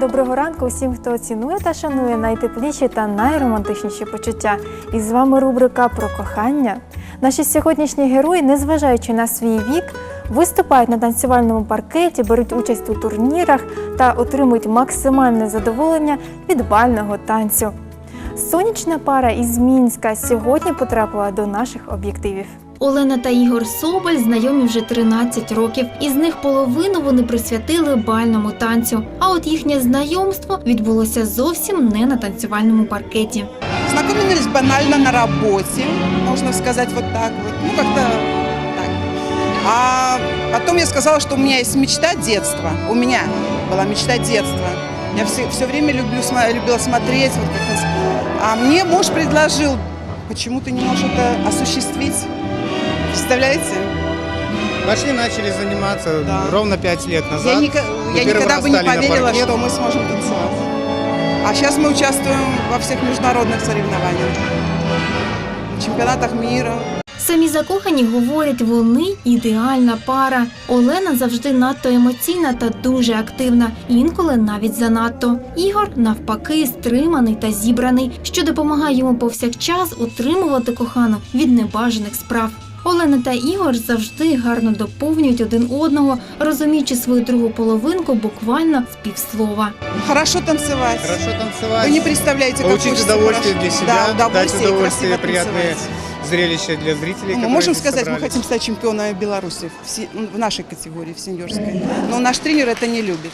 Доброго ранку усім, хто цінує та шанує найтепліші та найромантичніші почуття. І з вами рубрика про кохання. Наші сьогоднішні герої, незважаючи на свій вік, виступають на танцювальному паркеті, беруть участь у турнірах та отримують максимальне задоволення від бального танцю. Сонячна пара із Мінська сьогодні потрапила до наших об'єктивів. Олена та Ігор Соболь знайомі вже 13 років. Із них половину вони присвятили бальному танцю. А от їхнє знайомство відбулося зовсім не на танцювальному паркеті. Знакомились банально на работе, можно сказать вот так вот. Ну, как-то так. А потом я сказала, что у меня есть мечта детства. У меня была мечта детства. Я все, все время люблю, сма- любила смотреть. Вот как раз. а мне муж предложил, почему ты не можешь это осуществить? Представляете? Пошли, начали заниматься Да. ровно пять лет назад. Я, ника- Мы я первый никогда раз бы не стали на поверила, паркет. что мы сможем танцевать. А сейчас мы участвуем во всех международных соревнованиях. В чемпионатах мира, Самі закохані говорять, вони ідеальна пара. Олена завжди надто емоційна та дуже активна, інколи навіть занадто. Ігор навпаки стриманий та зібраний, що допомагає йому повсякчас утримувати кохану від небажаних справ. Олена та Ігор завжди гарно доповнюють один одного, розуміючи свою другу половинку буквально з півслова. Хорошо танцевать. Хорошо танцевать. Вы не представляете, как Получить хочется удовольствие хорошо- для себя, да, дать удовольствие, и удовольствие, красиво приятные танцевать. зрелища для зрителей. Ну, мы которые можем здесь сказать, мы собрались. хотим стать чемпионами Беларуси в, се- ну, в нашей категории, в сеньорской. Но наш тренер это не любит.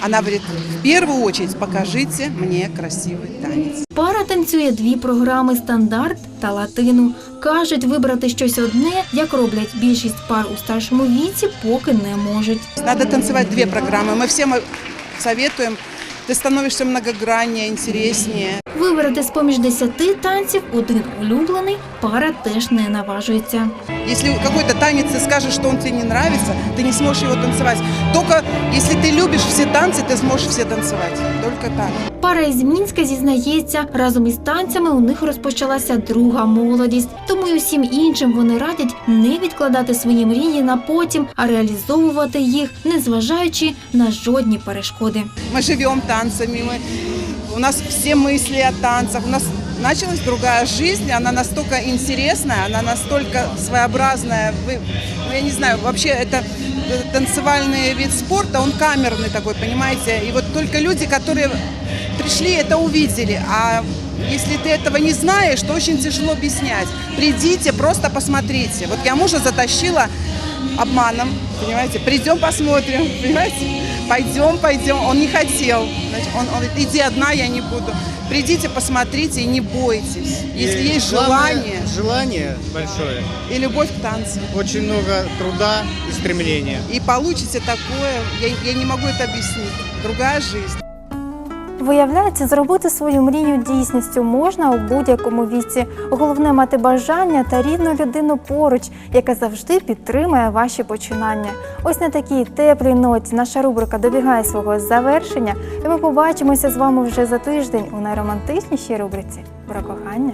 Она говорит, в первую очередь покажите мне красивый танец. Пара танцює дві програми стандарт та латину. Кажуть, вибрати щось одне, як роблять більшість пар у старшому віці, поки не можуть. Надо танцевать две программы. Мы всем советуем. Ты становишься многограннее, интереснее. Вибрати з поміж десяти танців один улюблений пара теж не наважується. Если какой-то танец ты скажешь, что он тебе не нравится, ты не сможешь его танцевать. Только если ты любишь все танцы, ты сможешь все танцевать. Только так. Пара із Мінська зізнається, разом із танцями у них розпочалася друга молодість. Тому й усім іншим вони радять не відкладати свої мрії на потім, а реалізовувати їх, незважаючи на жодні перешкоди. Мы живем танцами, мы, у нас все мысли о танцах, у нас началась другая жизнь, она настолько интересная, она настолько своеобразная. Вы, ну, я не знаю, вообще это э, танцевальный вид спорта, он камерный такой, понимаете? И вот только люди, которые пришли, это увидели. А если ты этого не знаешь, то очень тяжело объяснять. Придите, просто посмотрите. Вот я мужа затащила обманом, понимаете? Придем посмотрим, понимаете? Пойдем, пойдем. Он не хотел. Значит, Он, он говорит, иди одна, я не буду. Придите, посмотрите и не бойтесь. Если И есть желание Желание большое. и любовь к танцам. Очень много труда и стремления. И получите такое, я, я не могу это объяснить. Другая жизнь. Виявляється, зробити свою мрію дійсністю можна у будь-якому віці. Головне мати бажання та рідну людину поруч, яка завжди підтримує ваші починання. Ось на такій теплій ноті наша рубрика добігає свого завершення, і ми побачимося з вами вже за тиждень у найромантичнішій рубриці про кохання.